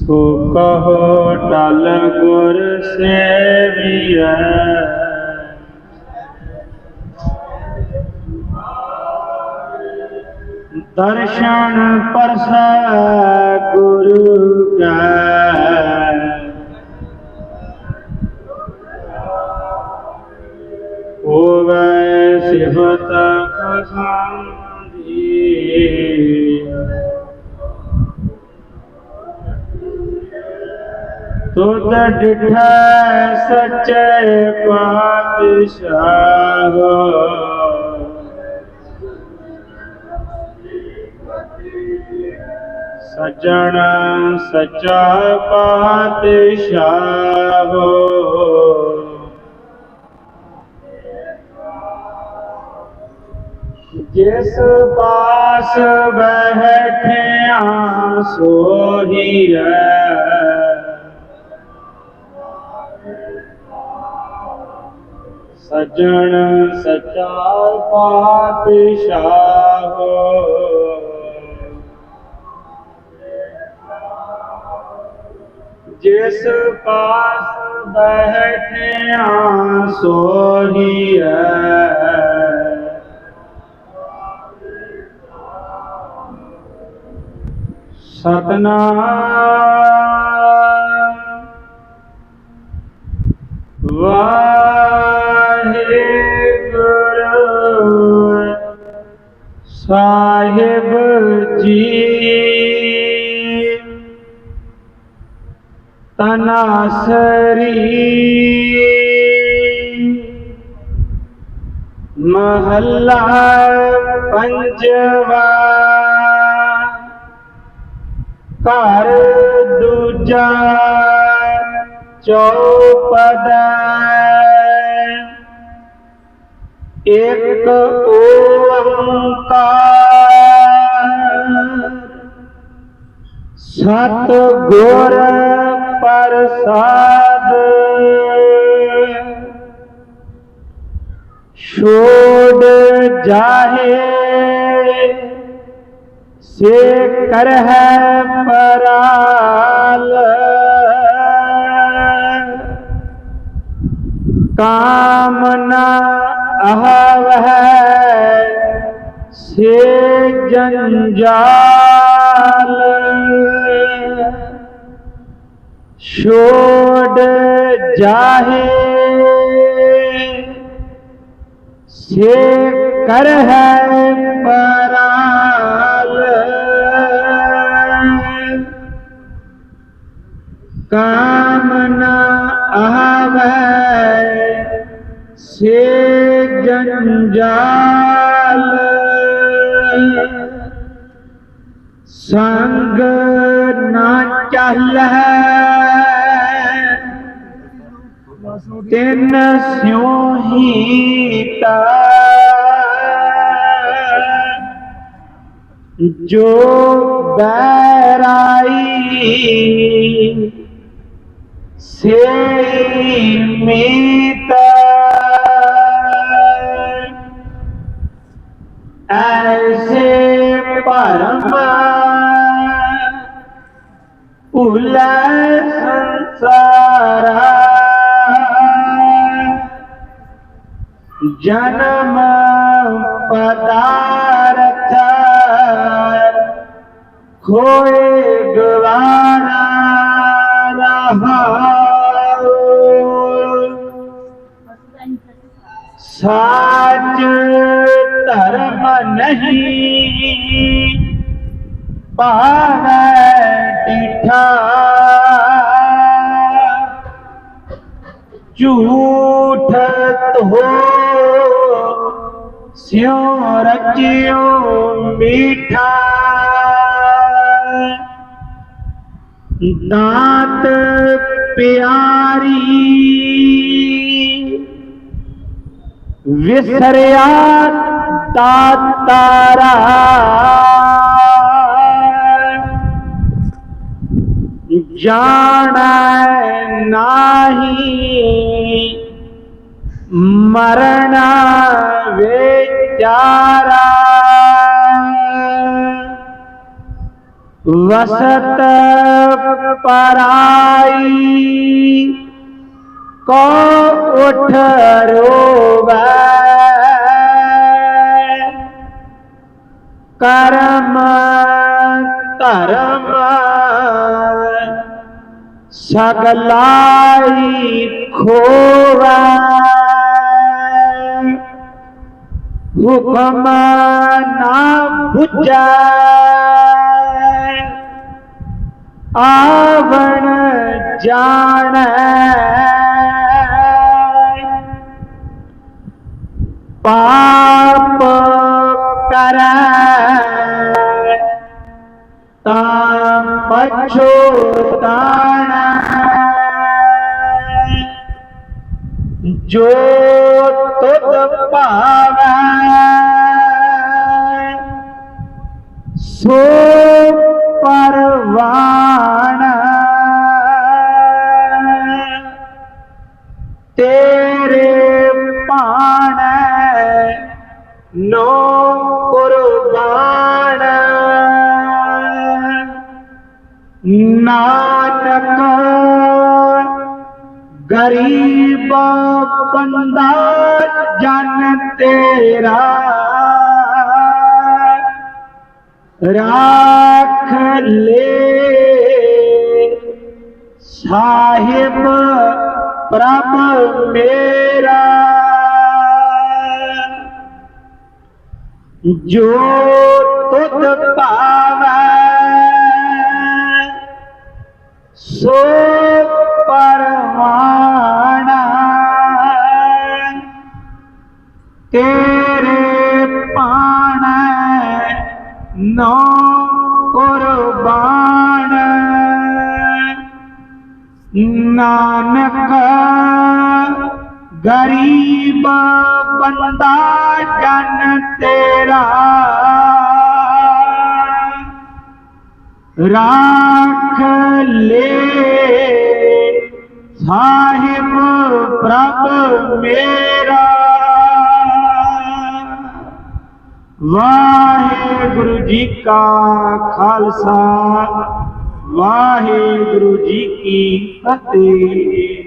ਸੋ ਕਹੋ ਟਲ ਗੁਰ ਸੇਵੀਐ। ਦਰਸ਼ਨ ਪਰਸੈ ਗੁਰੂ ਕੈ। ਹੋਵੇ ਸਿਫਤ ਖਸਾਂਦੀ ਤੁਧ ਡਿਠੈ ਸੱਚੇ ਪਾਤਸ਼ਾਹ। ਸਜਣ ਸੱਚਾ ਪਾਤਸ਼ਾਹ। ਜਿਸ ਪਾਸ ਸੋਹੀ ਸੋਹੀਐ ਸਜਣ ਸੱਚਾ ਪਾਤਸ਼ਾਹ। ਜਿਸ ਪਾਸ ਬੈਠਿਆ ਸੋਹੀਐ। ਸਤਨਾਮ। ਵਾਹਿਗੁਰੂ। ਸਾਹਿਬ ਜੀ। ਤਨਾਸਰੀ ਮਹੱਲਾ ਪੰਜਵਾ। ਘਰ ਦੂਜਾ ਚੌਪਦਾ। ਇੱਕ ਓੰਕਾਰ। ਸਤ ਗੁਰ ਪ੍ਰਸਾਦ ਛੋੜ ਜਾਹੇ ਸੇ ਕਰਹਿ ਪਰਾਲ ਕਾਮਨਾ कामना अहव है से जंजाल छोड़ जाहे से कर है पराल कामना आवे से ਜੰਜਾਲ। ਸੰਗ ਨਾ ਚਾਹਲੈ ਤਿੰਨ ਸਿਉ ਹੀ ਤਾ ਜੋ ਬੈਰਾਈ ਸੇ ਮੀਤਾ ਭੁਲੇ ਸੰਸਾਰਾ। ਜਨਮ ਪਦਾਰਥ ਖੋਏ ਗਵਾਰਾ ਰਹਾਉ। ਸਾਚ ਧਰਮ ਨਹੀਂ ਪਾਵੈ बैठा हो स्यों रचियो मीठा। दांत प्यारी विसरिया तारा। ਜਾਣੈ ਨਾਹੀ। ਮਰਣਾ ਵਿਚਾਰਾ। ਵਸਤ ਪਰਾਈ। ਕੋ ਉਠ ਰੋਵੈ। ਕਰਮ ਧਰਮ ਸਗਲਾਈ ਖੋਵੈ ਹੁਕਮ ਨਾ ਬੁਝੈ ਆਵਣ ਜਾਣੈ। ਪਾਪ ਕਰੈ। ਤਾਂ ਪਛੋਤਾਣੈ ਜੋ ਤੁਧ ਭਾਵੈ ਸੋ ਪਰਵਾਣ ਤੇਰੇ ਪਾਣ ਨੋ ਨਾਨਕ ਗਰੀਬ ਬੰਦਾ ਜਨ ਤੇਰਾ। ਰਾਖ ਲੈ ਸਾਹਿਬ ਪ੍ਰਭ ਮੇਰਾ। ਜੋ ਤੁਧ ਭਾਵੈ ਸੋ ਪਰਵਾਣਾ। ਤੇਰੇ ਪਾਣ ਨੋ ਕੁਰਬਾਨ। ਨਾਨਕ ਗਰੀਬ ਬੰਦਾ ਜਨ ਤੇਰਾ। ਰਾਖ ਲੇ ਸਾਹਿਬ ਪ੍ਰਭ ਮੇਰਾ ਵਾਹਿਗੁਰੂ ਜੀ ਕਾ ਖਾਲਸਾ ਵਾਹਿਗੁਰੂ ਜੀ ਕੀ ਫਤਿਹ